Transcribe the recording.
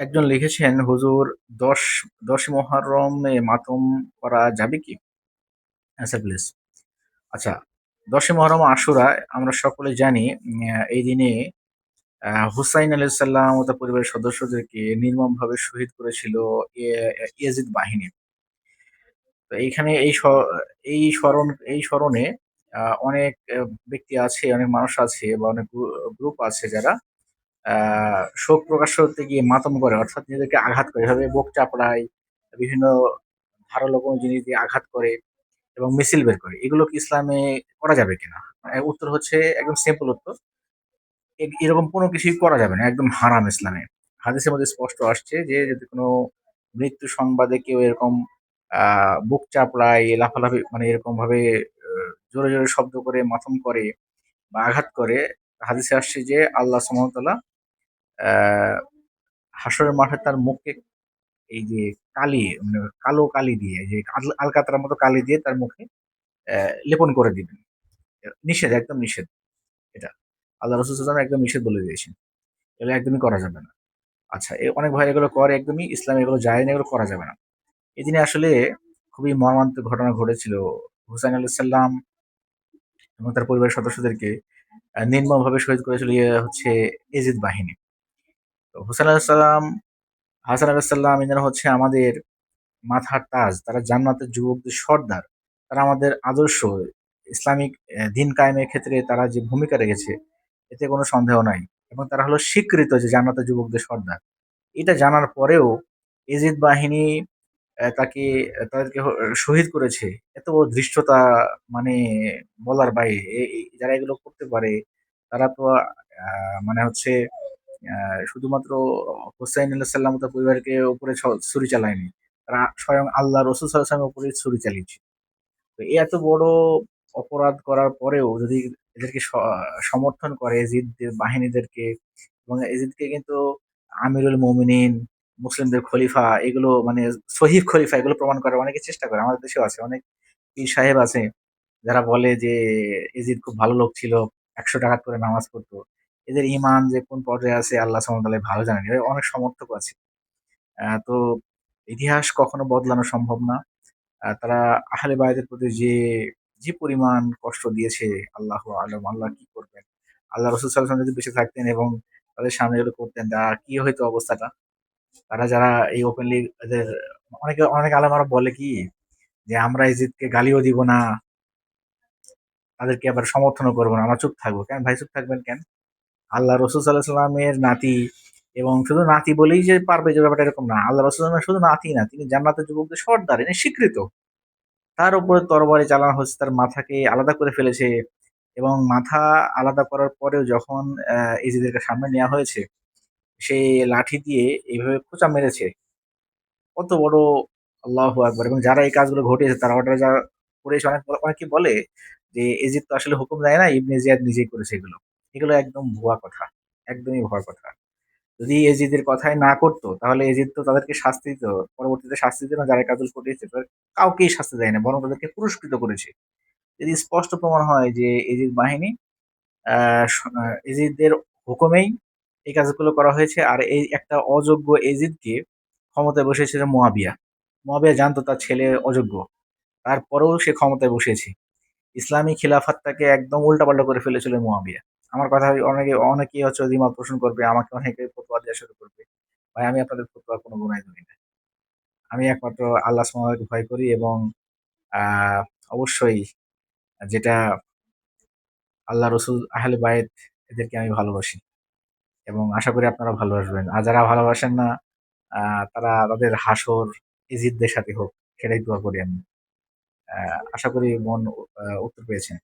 একজন লিখেছেন, "হুজুর দশ ১০ মুহররমে মাতম করা যাবে কি?" Answer please. আচ্ছা, ১০ মহরম আশুরা আমরা সকলে জানি এই দিনে হুসাইন আলাইহিস সালাম ও তার পরিবারের সদস্যদেরকে নির্মমভাবে শহীদ করেছিল ইয়ে ইয়াজিদ বাহিনী। তো এইখানে এই এই স্মরণ এই স্মরণে অনেক ব্যক্তি আছে, অনেক মানুষ আছে বা অনেক গ্রুপ আছে যারা শোক প্রকাশ করতে গিয়ে মাতম করে অর্থাৎ নিজেদেরকে আঘাত করে। এভাবে বুক চাপড়ায়, বিভিন্ন ধারালো কোনো জিনিস দিয়ে আঘাত করে এবং মিছিল বের করে। এগুলো কি ইসলামে করা যাবে কিনা? উত্তর হচ্ছে একদম সিম্পল উত্তর। এরকম কোনো কিছুই করা যাবে না। একদম হারাম ইসলামে। হাদিসের মধ্যে স্পষ্ট আসছে যে যদি কোনো মৃত্যু সংবাদে কেউ এরকম বুক চাপড়ায়, লাফালাফি মানে এরকমভাবে আ জোরে, জোরে শব্দ করে মাতম করে বা আঘাত করে, হাদিসে আসছে যে আল্লাহ আ হাসরের মাঠে তার মুখকে এই যে কালি মানে কালো কালি দিয়ে যে আল আলকাতরার মতো কালি দিয়ে তার মুখে লেপন করে দিবেন। নিষেধ, একদম নিষেধ এটা। আল্লাহ রাসূল একদম নিষেধ বলে দিয়েছেন। এগুলো একদমই করা যাবে না। আচ্ছা, এ অনেক ভাই এগুলো করে একদমই, ইসলাম এগুলো জায়েজ না, এগুলো করা যাবে না। এদিনে আসলে খুবই মর্মান্তিক ঘটনা ঘটেছিল। হুসাইন আলাইহিস সালাম এবং তার পরিবারের সদস্যদেরকে নির্মমভাবে শহীদ করেছিল ইয়ে হচ্ছে এজিদ বাহিনী। তো হুসাইন আলাইহিস সালাম, হাসান আলাইহিস সালাম এনারা হচ্ছে আমাদের মাথার তাজ। তারা জান্নাতের যুবকদের সর্দার। তারা আমাদের আদর্শ। ইসলামিক দিন কায়েমের ক্ষেত্রে তারা যে ভূমিকা রেখেছে, এতে কোনো সন্দেহ নাই। এবং তারা হলো স্বীকৃত যে জান্নাতের যুবকদের সর্দার। এটা জানার পরেও এজিদ বাহিনী তাকে তাদেরকে শহীদ করেছে। এত ধৃষ্টতা মানে বলার বাইরে। যারা এগুলো করতে পারে তারা তো মানে হচ্ছে শুধুমাত্র হোসাইন সালাম তার পরিবারকে উপরে ছুরি চালায়নি। তারা স্বয়ং আল্লাহ রসুল সাল্লাল্লাহু আলাইহি ওয়াসাল্লামের ছুরি চালিয়েছে। তো এত বড় অপরাধ করার পরেও যদি এদেরকে সমর্থন করে এজিদদের বাহিনীদেরকে এবং এজিদকে কিন্তু আমিরুল মুমিনিন, মুসলিমদের খলিফা এগুলো মানে সহিহ খলিফা এগুলো প্রমাণ করার অনেকে চেষ্টা করে। আমাদের দেশেও আছে। অনেক পীর সাহেব আছে যারা বলে যে এজিদ খুব ভালো লোক ছিল। একশো টাকা করে নামাজ পড়তো। এদের ঈমান যে কোন পর্যায়ে আছে আল্লাহ তাআলাই ভালো জানেন। অনেক সমর্থক আছে। তো ইতিহাস কখনো বদলানো সম্ভব না। তারা আহলে বায়তের প্রতি যে, যে পরিমাণ কষ্ট দিয়েছে আল্লাহ আলম, আল্লাহ কি করবেন? আল্লাহ রসুল ওয়াসাল্লাম যদি বেঁচে থাকতেন এবং তাদের সামনে এগুলো করতেন তা কি হয়তো অবস্থাটা? তারা যারা এই ওপেনলি এদের অনেকে অনেক আলেমরা বলে কি যে আমরা এজিদকে গালিও দিব না। তাদেরকে আবার সমর্থনও করব না। আমরা চুপ থাকব। কেন ভাই চুপ থাকবেন কেন? আল্লাহ রসুল সাল্লাল্লাহু আলাইহি ওয়াসাল্লামের নাতি এবং শুধু নাতি বলেই যে পারবে যে ব্যাপারটা এরকম না। আল্লাহ রাসূল শুধু নাতি না, তিনি জান্নাতের যুবকদের সর্দার। ইনি স্বীকৃত। তার উপরে তরবারি চালানো হচ্ছে, তার মাথাকে আলাদা করে ফেলেছে এবং মাথা আলাদা করার পরেও যখন অ্যা এজিদেরকে সামনে নেওয়া হয়েছে, সে লাঠি দিয়ে এইভাবে খোঁচা মেরেছে। কত বড় আল্লাহু আকবার! এবং যারা এই কাজগুলো ঘটিয়েছে তারা ওটা যা করেছে অনেক অনেকে বলে যে এজিদ তো আসলে হুকুম দেয় না, ইবনে জিয়াদ নিজেই করেছে এগুলো। এগুলো একদম ভুয়া কথা। একদমই ভুয়া কথা। যদি এজিদের কথাই না করতো, তাহলে এজিদ তো তাদেরকে শাস্তি দিত। পরবর্তীতে শাস্তি দিত না, যারা কাজগুলো ঘটিয়েছে। তাদের কাউকেই শাস্তি দেয় না। বরং তাদেরকে পুরস্কৃত করেছে। যদি স্পষ্ট প্রমাণ হয় যে এজিদ বাহিনী এজিদদের হুকুমেই এই কাজগুলো করা হয়েছে। আর এই একটা অযোগ্য এজিদকে ক্ষমতায় বসিয়েছিল মুয়াবিয়া। মুয়াবিয়া জানতো তার ছেলে অযোগ্য। তারপরেও সে ক্ষমতায় বসেছে ইসলামী খিলাফতটাকে একদম উল্টাপাল্টা করে ফেলেছিল মুয়াবিয়া। আমার কথা অনেকে অনেকেই হচ্ছে দ্বিমত পোষণ করবে। আমাকে অনেকে ফতোয়া দেওয়া শুরু করবে। ভাই আমি আপনাদের ফতোয়া কোনো গুনাহ ধরি না। আমি একমাত্র আল্লাহ তাআলাকে ভয় করি এবং অবশ্যই যেটা আল্লাহ রসুল, আহলে বায়েত এদেরকে আমি ভালোবাসি। এবং আশা করি আপনারা ভালোবাসবেন। আর যারা ভালোবাসেন না তারা তাদের হাসর এজিদদের সাথে হোক, সেটাই দোয়া করি আমি। আশা করি আ উত্তর পেয়েছেন।